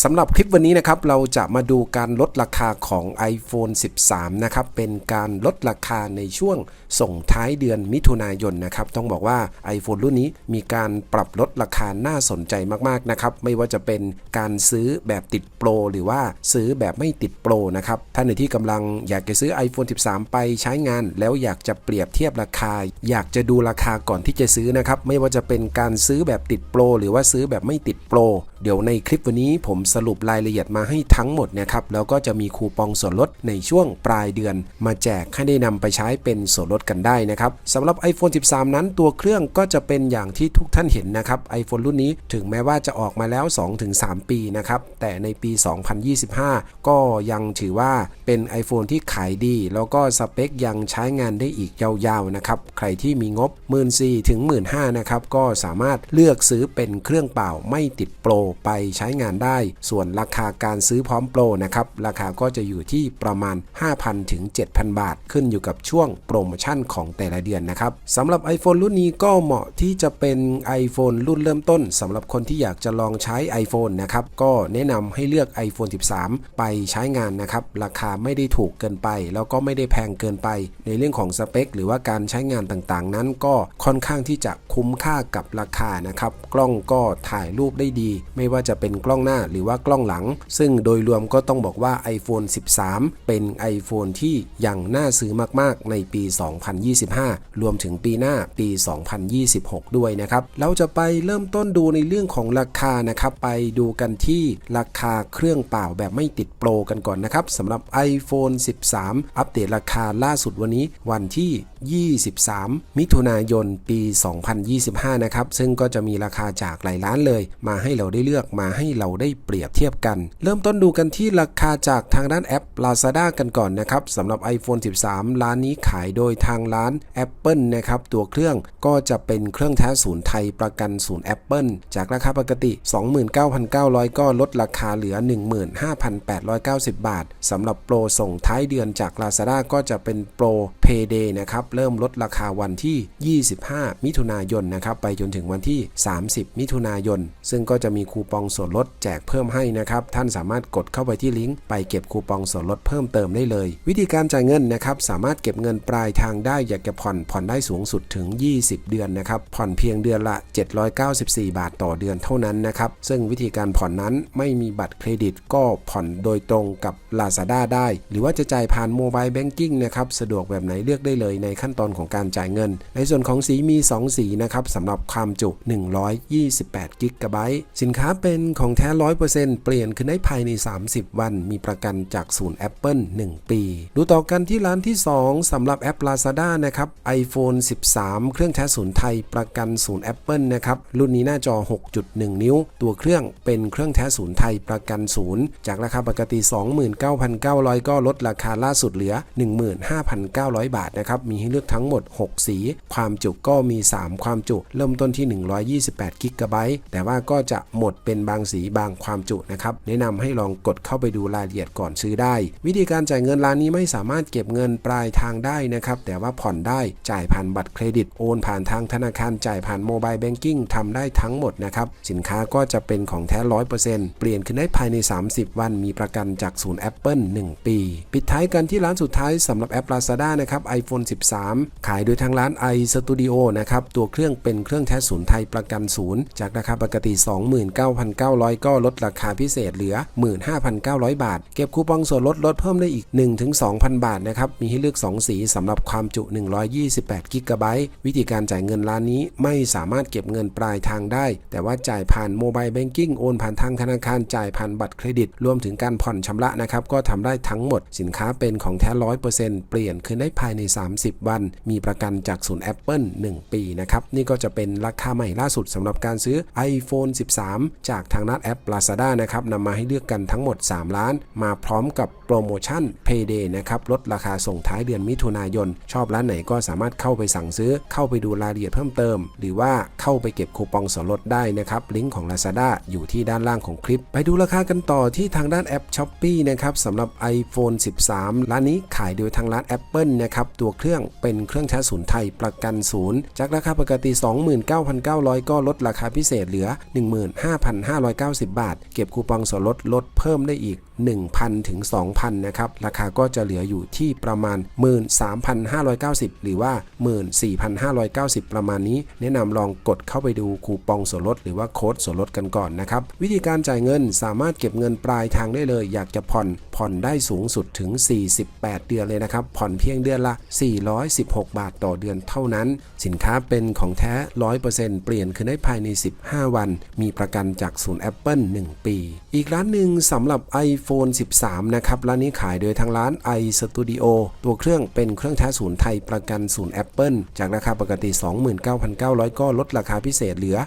สำหรับคลิปวันนี้นะครับเราจะมาดูการลดราคาของ iPhone 13 นะครับ เป็นการลดราคาในช่วงส่งท้ายเดือนมิถุนายนนะครับ ต้องบอกว่า iPhone รุ่นนี้มีการปรับลดราคาน่าสนใจมากๆนะครับ ไม่ว่าจะเป็นการซื้อแบบติดโปร หรือว่าซื้อแบบไม่ติดโปรนะครับ ท่านไหนที่กำลังอยากจะซื้อ iPhone 13 ไปใช้งาน แล้วอยากจะเปรียบเทียบราคา อยากจะดูราคาก่อนที่จะซื้อนะครับ ไม่ว่าจะเป็นการซื้อแบบติดโปร หรือว่าซื้อแบบไม่ติดโปร เดี๋ยวในคลิปวันนี้ผมสรุปรายละเอียดมาให้ทั้งหมดนะครับแล้วก็จะมีคูปองส่วนลดในช่วงปลายเดือน มาแจกให้ได้นำไปใช้เป็นส่วนลดกันได้นะครับสำหรับ iPhone 13 นั้นตัวเครื่องก็จะเป็นอย่างที่ทุกท่านเห็นนะครับ iPhone รุ่นนี้ถึงแม้ว่าจะออกมาแล้ว 2-3 ปีนะครับแต่ในปี 2025 ก็ยังถือว่าเป็น iPhone ที่ขายดี แล้วก็สเปคยังใช้งานได้อีกยาวๆนะครับใครที่มีงบ 1 4 0 0 0ถึง15,000นะครับก็สามารถเลือกซื้อเป็นเครื่องเปล่าไม่ติดโปรไปใช้งานได้ส่วนราคาการซื้อพร้อมโปรนะครับ ราคาก็จะอยู่ที่ประมาณ 5,000 ถึง 7,000 บาท ขึ้นอยู่กับช่วงโปรโมชั่นของแต่ละเดือนนะครับสำหรับ iPhone รุ่นนี้ก็เหมาะที่จะเป็น iPhone รุ่นเริ่มต้นสำหรับคนที่อยากจะลองใช้ iPhone นะครับก็แนะนำให้เลือก iPhone 13 ไปใช้งานนะครับราคาไม่ได้ถูกเกินไป แล้วก็ไม่ได้แพงเกินไป ในเรื่องของสเปค หรือว่าการใช้งานต่างๆ นั้นก็ค่อนข้างที่จะคุ้มค่ากับราคานะครับกล้องก็ถ่ายรูปได้ดี ไม่ว่าจะเป็นกล้องหน้าหรือว่ากล้องหลัง ซึ่งโดยรวมก็ต้องบอกว่า iPhone 13 เป็น iPhone ที่ยังน่าซื้อมากๆ ในปี 2025 รวมถึงปีหน้าปี 2026 ด้วยนะครับ เราจะไปเริ่มต้นดูในเรื่องของราคานะครับ ไปดูกันที่ราคาเครื่องเปล่าแบบไม่ติดโปรกันก่อนนะครับสำหรับ iPhone 13 อัปเดตราคาล่าสุดวันนี้วันที่ 23 มิถุนายน ปี 2025 นะครับ ซึ่งก็จะมีราคาจากหลายร้านเลย มาให้เราได้เลือกมาให้เราได้เปรียบเทียบกัน เริ่มต้นดูกันที่ราคาจากทางด้านแอป Lazada กันก่อนนะครับสำหรับ iPhone 13 ร้านนี้ขายโดยทางร้าน Apple นะครับตัวเครื่องก็จะเป็นเครื่องแท้ศูนย์ไทยประกันศูนย์ Apple จากราคาปกติ 29,900 ก็ลดราคาเหลือ 15,890 บาทสำหรับโปรส่งท้ายเดือนจาก Lazada ก็จะเป็นโปร Payday นะครับเริ่มลดราคาวันที่ 25 มิถุนายนนะครับไปจนถึงวันที่ 30 มิถุนายน ซึ่งก็จะมีคูปองส่วนลดแจกเพิ่มให้นะครับ ท่านสามารถกดเข้าไปที่ลิงก์ไปเก็บคูปองส่วนลดเพิ่มเติมได้เลย วิธีการจ่ายเงินนะครับสามารถเก็บเงินปลายทางได้อยากจะผ่อนผ่อนได้สูงสุดถึง 20 เดือนนะครับผ่อนเพียงเดือนละ 794 บาทต่อเดือนเท่านั้นนะครับซึ่งวิธีการผ่อนนั้นไม่มีบัตรเครดิตก็ผ่อนโดยตรงกับ Lazada ได้ หรือว่าจะจ่ายผ่านโมบายแบงกิ้งนะครับสะดวกแบบไหนเลือกได้เลยในขั้นตอนของการจ่ายเงิน ในส่วนของสีมี 2 สีนะครับสำหรับความจุ 128 กิกะไบต์สินค้าเป็นของแท้100%เปลี่ยนขึ้นได้ภายใน 30 วัน มีประกันจากศูนย์ Apple 1 ปี ดูต่อกันที่ร้านที่ 2สำหรับแอป Lazada นะครับ iPhone 13 เครื่องแท้ศูนย์ไทยประกันศูนย์ Apple นะครับ รุ่นนี้หน้าจอ 6.1 นิ้ว ตัวเครื่องเป็นเครื่องแท้ศูนย์ไทยประกันศูนย์จากราคาปกติ 29,900 ก็ลดราคาล่าสุดเหลือ 15,900 บาทนะครับ มีให้เลือกทั้งหมด 6 สี ความจุก็มี 3 ความจุ เริ่มต้นที่ 128 กิกะไบต์แต่ว่าก็จะหมดเป็นบางสีบางความจุนะครับแนะนำให้ลองกดเข้าไปดูรายละเอียดก่อนซื้อได้ วิธีการจ่ายเงินร้านนี้ไม่สามารถเก็บเงินปลายทางได้นะครับแต่ว่าผ่อนได้จ่ายผ่านบัตรเครดิตโอนผ่านทางธนาคารจ่ายผ่านโมบายแบงกิ้งทำได้ทั้งหมดนะครับสินค้าก็จะเป็นของแท้ร้อยเปอร์เซ็นต์เปลี่ยนขึ้นได้ภายใน 30 วันมีประกันจากศูนย์ Apple 1 ปี ปิดท้ายกันที่ร้านสุดท้ายสำหรับแอป Lazada นะครับ iPhone 13 ขายโดยทางร้าน iStudio นะครับตัวเครื่องเป็นเครื่องแท้ศูนย์ไทยประกันศูนย์จากราคาปกติ 29,900 ก็ลดราคาพิเศษเหลือ 15,900 บาท เก็บคูปองส่วนลดลดเพิ่มได้อีก 1-2,000 บาทนะครับ มีให้เลือก 2 สีสำหรับความจุ 128กิกะไบต์วิธีการจ่ายเงินร้านนี้ไม่สามารถเก็บเงินปลายทางได้ แต่ว่าจ่ายผ่านโมบายแบงกิ้งโอนผ่านทางธนาคารจ่ายผ่านบัตรเครดิต รวมถึงการผ่อนชำระนะครับก็ทำได้ทั้งหมดสินค้าเป็นของแท้ร้อยเปอร์เซ็นต์เปลี่ยนคืนได้ภายใน 30 วัน มีประกันจากศูนย์ Apple 1 ปีนะครับนี่ก็จะเป็นราคาใหม่ล่าสุดสำหรับการซื้อ iPhone 13 จากทางด้านแอป Lazada นะครับนำมาให้เลือกกันทั้งหมด3ล้าน มาพร้อมกับโปรโมชั่น Payday นะครับลดราคาส่งท้ายเดือนมิถุนายน ชอบร้านไหนก็สามารถเข้าไปสั่งซื้อ เข้าไปดูรายละเอียดเพิ่มเติม หรือว่าเข้าไปเก็บคูปองส่วนลดได้นะครับลิงก์ของ Lazada อยู่ที่ด้านล่างของคลิป ไปดูราคากันต่อที่ทางด้านแอป s h อ p e e นะครับสำหรับ iPhone 13 ร้านนี้ขายโดยทางร้าน Apple นะครับตัวเครื่องเป็นเครื่องใช้ศูนย์ไทยประกันศูนย์จากราคาปกติ 29,900 ก็ลดราคาพิเศษเหลือ 15,590 บาทเก็บคูปองส่วนลดลดเพิ่มได้อีก 1,000 ถึง 2,000 นะครับ ราคาก็จะเหลืออยู่ที่ประมาณ 13,590 หรือว่า 14,590 ประมาณนี้ แนะนำลองกดเข้าไปดูคูปองส่วนลดหรือว่าโค้ดส่วนลดกันก่อนนะครับ วิธีการจ่ายเงินสามารถเก็บเงินปลายทางได้เลย อยากจะผ่อนผ่อนได้สูงสุดถึง 48 เดือนเลยนะครับ ผ่อนเพียงเดือนละ 416 บาทต่อเดือนเท่านั้น สินค้าเป็นของแท้ 100%เปลี่ยนคืนได้ภายใน 15 วัน มีประกันจากศูนย์ Apple 1 ปี อีกร้านหนึ่งสำหรับ iPhone 13 นะครับ ร้านนี้ขายโดยทางร้าน iStudio ตัวเครื่องเป็นเครื่องแท้ศูนย์ไทยประกันศูนย์ Apple จากราคาปกติ 29,900 ก็ลดราคาพิเศษเหลือ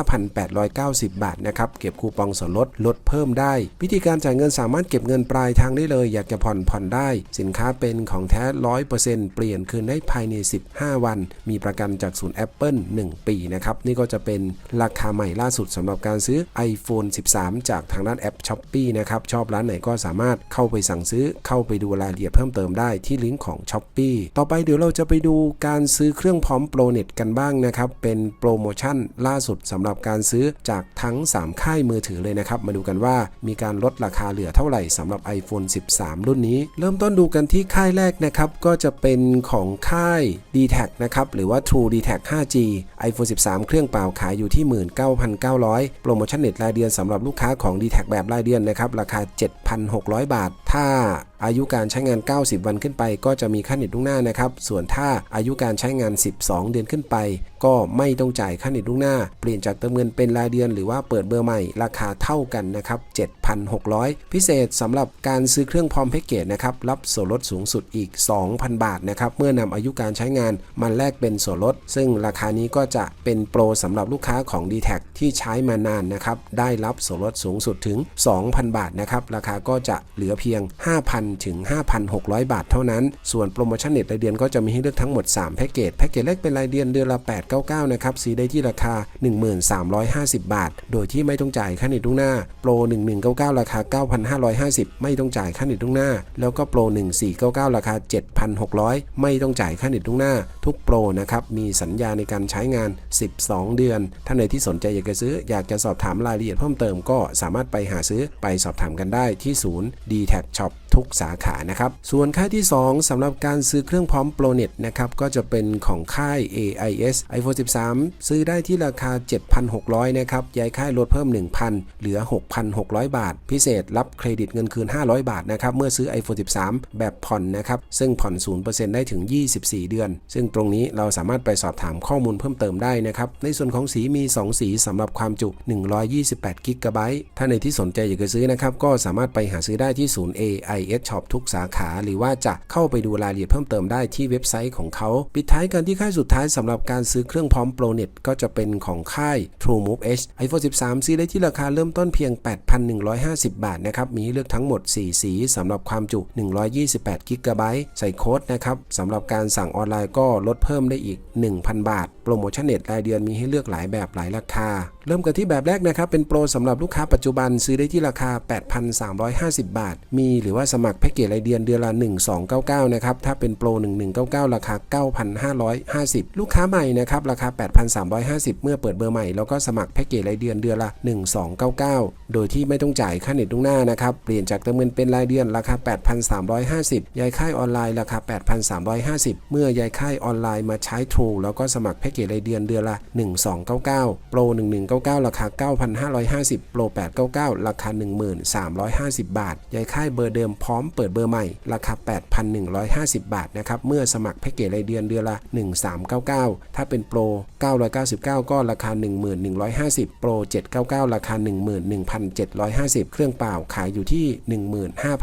15,890 บาทนะครับ เก็บคูปองส่วนลดลดเพิ่มได้ วิธีการจ่ายเงินสามารถเก็บเงินปลายทางได้เลย อยากจะผ่อนผ่อนได้ สินค้าเป็นของแท้ 100%เปลี่ยนคืนได้ภายใน 15 วัน มีประกันจากศูนย์ Apple 1 ปีนะครับ นี่ก็จะเป็นราคาใหม่ล่าสุดสำหรับการซื้อ iPhone 13 จากทางด้านแอป s h อ p e e นะครับชอบร้านไหนก็สามารถเข้าไปสั่งซื้อเข้าไปดูรายละเอียดเพิ่มเติมได้ที่ลิงก์ของ s h อ p e e ต่อไปเดี๋ยวเราจะไปดูการซื้อเครื่องพร้อมโปรเน็ตกันบ้างนะครับ เป็นโปรโมชั่นล่าสุดสำหรับการซื้อจากทั้ง 3 ค่ายมือถือเลยนะครับ มาดูกันว่ามีการลดราคาเหลือเท่าไหร่สำหรับ iPhone 13 รุ่นนี้ เริ่มต้นดูกันที่ค่ายแรกนะครับ ก็จะเป็นของค่าย d t แทนะครับ หรือว่า True d t แท 5G iPhone 13 เครื่องเปล่าขายอยู่ที่ 19,900 โปรโมชั่นเน็ตรายเดือนสำหรับลูกค้าของ d t แทแบบรายเดือนนะครับราคา7,600 บาท ถ้า อายุการใช้งาน 90 วันขึ้นไป ก็จะมีค่าเน็ตล่วงหน้านะครับ ส่วนถ้าอายุการใช้งาน 12 เดือนขึ้นไป ก็ไม่ต้องจ่ายค่าเน็ตล่วงหน้า เปลี่ยนจากเติมเงินเป็นรายเดือนหรือว่าเปิดเบอร์ใหม่ ราคาเท่ากันนะครับ 7,600 พิเศษสำหรับการซื้อเครื่องพร้อมแพ็กเกจนะครับ รับส่วนลดสูงสุดอีก 2,000 บาทนะครับ เมื่อนำอายุการใช้งานมาแลกเป็นส่วนลด ซึ่งราคานี้ก็จะเป็นโปรสำหรับลูกค้าของ d t แทที่ใช้มานานนะครับ ได้รับส่วนลดสูงสุดถึง 2,000 บาทนะครับ ราคาก็จะเหลือเพียง 5,000ถึง 5,600 บาทเท่านั้น ส่วนโปรโมชั่นเน็ตรายเดือนก็จะมีให้เลือกทั้งหมด 3 แพ็กเกจ แพ็กเกจแรกเป็นรายเดือนเดือนละ 899 นะครับซื้อได้ที่ราคา 1350 บาท โดยที่ไม่ต้องจ่ายค่าเน็ตล่วงหน้า โปร 1199 ราคา 9,550 ไม่ต้องจ่ายค่าเน็ตล่วงหน้า แล้วก็โปร 1499 ราคา 7,600 ไม่ต้องจ่ายค่าเน็ตล่วงหน้า ทุกโปรนะครับมีสัญญาในการใช้งาน 12 เดือน ท่านใดที่สนใจอยากจะซื้ออยากจะสอบถามรายละเอียดเพิ่มเติมก็สามารถไปหาซื้อไปสอบถามกันได้ที่ศูนย์ d t แท Shop ทุกสาขานะครับ ส่วนค่ายที่ 2สำหรับการซื้อเครื่องพร้อมโปรเน็ตนะครับก็จะเป็นของค่าย AIS iPhone 13 ซื้อได้ที่ราคา 7,600 นะครับย้ายค่ายลดเพิ่ม 1,000 เหลือ 6,600 บาท พิเศษรับเครดิตเงินคืน 500 บาทนะครับเมื่อซื้อ iPhone 13 แบบผ่อนนะครับซึ่งผ่อน 0%ได้ถึง 24 เดือน ซึ่งตรงนี้เราสามารถไปสอบถามข้อมูลเพิ่มเติมได้นะครับในส่วนของสีมี 2 สีสำหรับความจุ 128 กิกะไบต์ถ้าในที่สนใจอยากจะซื้อนะครับก็สามารถไปหาซื้อได้ที่ศูนย์ AIS IS Shop ทุกสาขา หรือว่าจะเข้าไปดูรายละเอียดเพิ่มเติมได้ที่เว็บไซต์ของเขา ปิดท้ายกันที่ค่ายสุดท้ายสำหรับการซื้อเครื่องพร้อมโปรเน็ตก็จะเป็นของค่าย TrueMove H iPhone 13ซื้อได้ที่ราคาเริ่มต้นเพียง 8,150 บาทนะครับ มีเลือกทั้งหมด 4 สีสำหรับความจุ 128 กิกะไบต์ใส่โค้ดนะครับสำหรับการสั่งออนไลน์ก็ลดเพิ่มได้อีก 1,000 บาท โปรโมชั่นเน็ตรายเดือนมีให้เลือกหลายแบบหลายราคาเริ่มกันที่แบบแรกนะครับ เป็นโปรสำหรับลูกค้าปัจจุบันซื้อได้ที่ราคา 8,350 บาท มีหรือว่าสมัครแพ็กเกจรายเดือนเดือนละ 1299 นะครับ ถ้าเป็นโปร 1199 ราคา 9,550 ลูกค้าใหม่นะครับ ราคา 8,350 เมื่อเปิดเบอร์ใหม่ แล้วก็สมัครแพ็กเกจรายเดือนเดือนละ 1299 โดยที่ไม่ต้องจ่ายค่าเน็ตล่วงหน้านะครับ เปลี่ยนจากเติมเงินเป็นรายเดือนราคา 8,350 ย้ายค่ายออนไลน์ราคา 8,350 เมื่อย้ายค่ายออนไลน์มาใช้ True แล้วก็สมัครแพ็กเกจรายเดือนเดือนละ 1299 โปร 1,1 99 ราคา 9,550 โปร 899 ราคา 1350 บาทยายค่ายเบอร์เดิมพร้อมเปิดเบอร์ใหม่ ราคา 8,150 บาทนะครับ เมื่อสมัครแพ็กเกจรายเดือนเดือนละ 1399 ถ้าเป็นโปร 999 ก็ราคา 1150 โปร 799 ราคา 11,750 เครื่องเปล่าขายอยู่ที่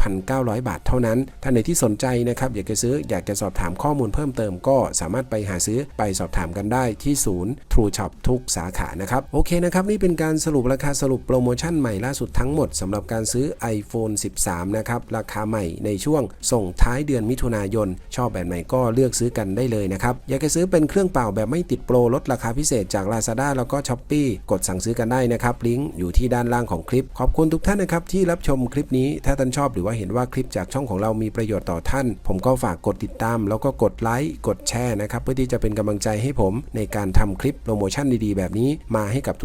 15,900 บาทเท่านั้น ท่านใดที่สนใจนะครับอยากจะซื้ออยากจะสอบถามข้อมูลเพิ่มเติมก็สามารถไปหาซื้อไปสอบถามกันได้ที่ศูนย์ True Shop ทุกสาขานะครับ โอเคนะครับนี่เป็นการสรุปราคาสรุปโปรโมชั่นใหม่ล่าสุดทั้งหมดสำหรับการซื้อ iPhone 13 นะครับราคาใหม่ในช่วงส่งท้ายเดือนมิถุนายน ชอบแบบไหนก็เลือกซื้อกันได้เลยนะครับ อยากจะซื้อเป็นเครื่องเปล่าแบบไม่ติดโปรลดราคาพิเศษจาก Lazada แล้วก็ s h อ p e e กดสั่งซื้อกันได้นะครับ ลิงก์อยู่ที่ด้านล่างของคลิป ขอบคุณทุกท่านนะครับที่รับชมคลิปนี้ถ้าท่านชอบหรือว่าเห็นว่าคลิปจากช่องของเรามีประโยชน์ต่อท่าน ผมก็ฝากกดติดตาม แล้วก็กดไลค์กดแชร์นะครับเพื่อที่จะเป็นกำลังใจให้ผมในการทำคลิปโปรโมชั่นดีๆ แบบนี้มาให้กับ